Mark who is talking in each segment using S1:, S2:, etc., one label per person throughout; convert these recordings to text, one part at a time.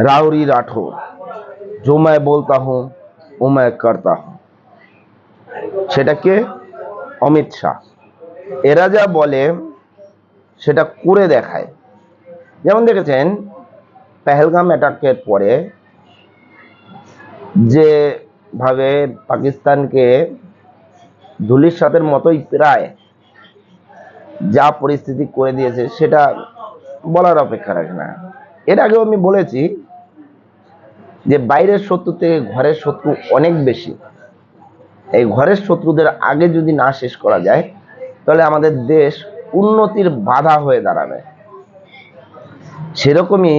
S1: राउरी राठौर जो मैं बोलता हूँ वो मैं करता हूँ সেটা কে অমিত শাহ এরা যা বলে সেটা করে দেখায় যেমন দেখেছেন পেহেলগাম অ্যাটাকের পরে যেভাবে পাকিস্তানকে ধুলির সাথের মতোই প্রায় যা পরিস্থিতি করে দিয়েছে সেটা বলার অপেক্ষা রাখে না এর আগেও আমি বলেছি যে বাইরের শত্রু থেকে ঘরের শত্রু অনেক বেশি। এই ঘরের শত্রুদের আগে যদি না শেষ করা যায়, তাহলে আমাদের দেশ উন্নতির বাধা হয়ে দাঁড়াবে। সেরকমই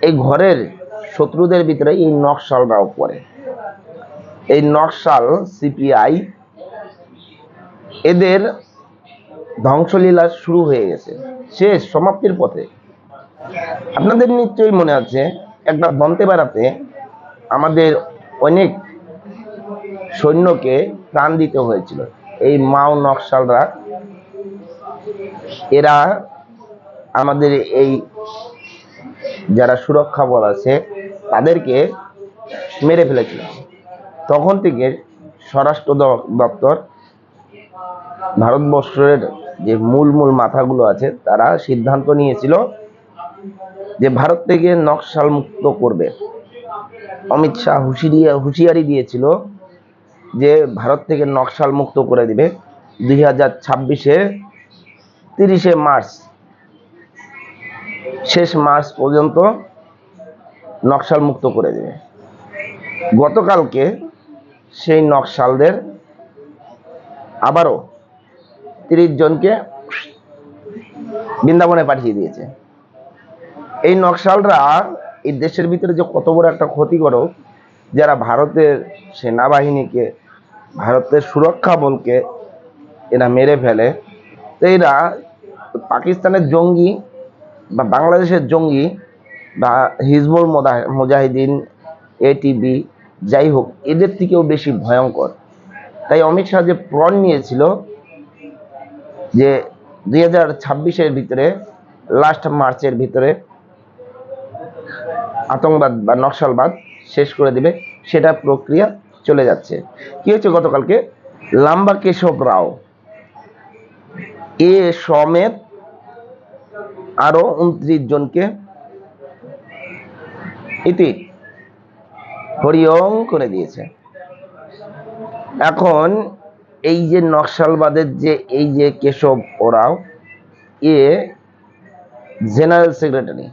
S1: এই ঘরের শত্রুদের ভিতরে এই নকশালরাও পড়ে। এই নকশাল, সিপিআই, এদের ধ্বংসলীলা শুরু হয়ে গেছে। শেষ, সমাপ্তির পথে। আপনাদের নিশ্চয়ই মনে আছে একটা দন্তে বেড়াতে আমাদের অনেক সৈন্যকে প্রাণ দিতে হয়েছিল। এই মাও নকশালরা, এরা আমাদের এই যারা সুরক্ষা বল আছে, তাদেরকে মেরে ফেলেছিল। তখন থেকে স্বরাষ্ট্র দপ্তর, ভারতবর্ষের যে মূল মূল মাথাগুলো আছে, তারা সিদ্ধান্ত নিয়েছিল যে ভারত থেকে নকশাল মুক্ত করবে। অমিত শাহ হুঁশিয়ারি হুঁশিয়ারি দিয়েছিল যে ভারত থেকে নকশাল মুক্ত করে দিবে দুই হাজার ছাব্বিশে তিরিশে মার্চ। শেষ মার্চ পর্যন্ত নকশাল মুক্ত করে দেবে। গতকালকে সেই নকশালদের আবারও তিরিশ জনকে বৃন্দাবনে পাঠিয়ে দিয়েছে। এই নকশালরা এই দেশের ভিতরে যে কত বড় একটা ক্ষতি করো যারা ভারতের সেনাবাহিনীকে, ভারতের সুরক্ষা বলকে এরা মেরে ফেলে, তো এরা পাকিস্তানের জঙ্গি বা বাংলাদেশের জঙ্গি বা হিজবুল মুজাহিদিন এটিবি যাই হোক, এদের থেকেও বেশি ভয়ঙ্কর। তাই অমিত শাহ যে প্রণ নিয়েছিল যে দুই হাজার ছাব্বিশের ভিতরে লাস্ট মার্চের ভিতরে আতঙ্কবাদ বা নকশালবাদ শেষ করে দিবে, সেটা প্রক্রিয়া চলে যাচ্ছে। কি হচ্ছে গতকালকে? লাম্বা কেশব রাও এ সমেত আরও উনত্রিশ জনকে ইতি হরিয়ং করে দিয়েছে। এখন এই যে নকশালবাদের যে, এই যে কেশব ওরাও এ জেনারেল সেক্রেটারি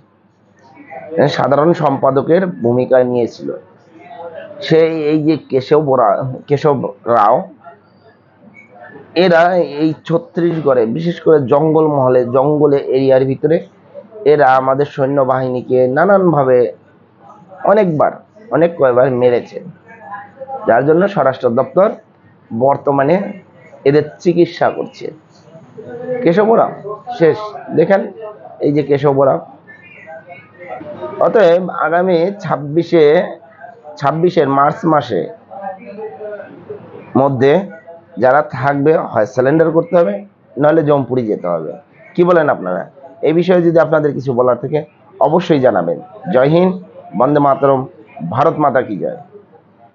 S1: সাধারণ সম্পাদকের ভূমিকায় নিয়েছিল। সেই এই যে কেশব রা- কেশব রাও, এরা এই ছত্রিশগড়ে, বিশেষ করে জঙ্গল মহলে, জঙ্গলে এরিয়ার ভিতরে, এরা আমাদের সৈন্যবাহিনীকে নানানভাবে অনেকবার, অনেক কয়বার মেরেছে। যার জন্য স্বরাষ্ট্র দপ্তর বর্তমানে এদের চিকিৎসা করছে। কেশবরা শেষ, দেখেন, এই যে কেশবরা অতএব আগামী ছাব্বিশে, ছাব্বিশের মার্চ মাসে মধ্যে যারা থাকবে, হয় সিলিন্ডার করতে হবে নাহলে জমপুরি যেতে হবে। কি বলেন আপনারা? এই বিষয়ে যদি আপনাদের কিছু বলার থেকে, অবশ্যই জানাবেন। জয় হিন্দ, বন্দে মাতরম, ভারত মাতা কি জয়।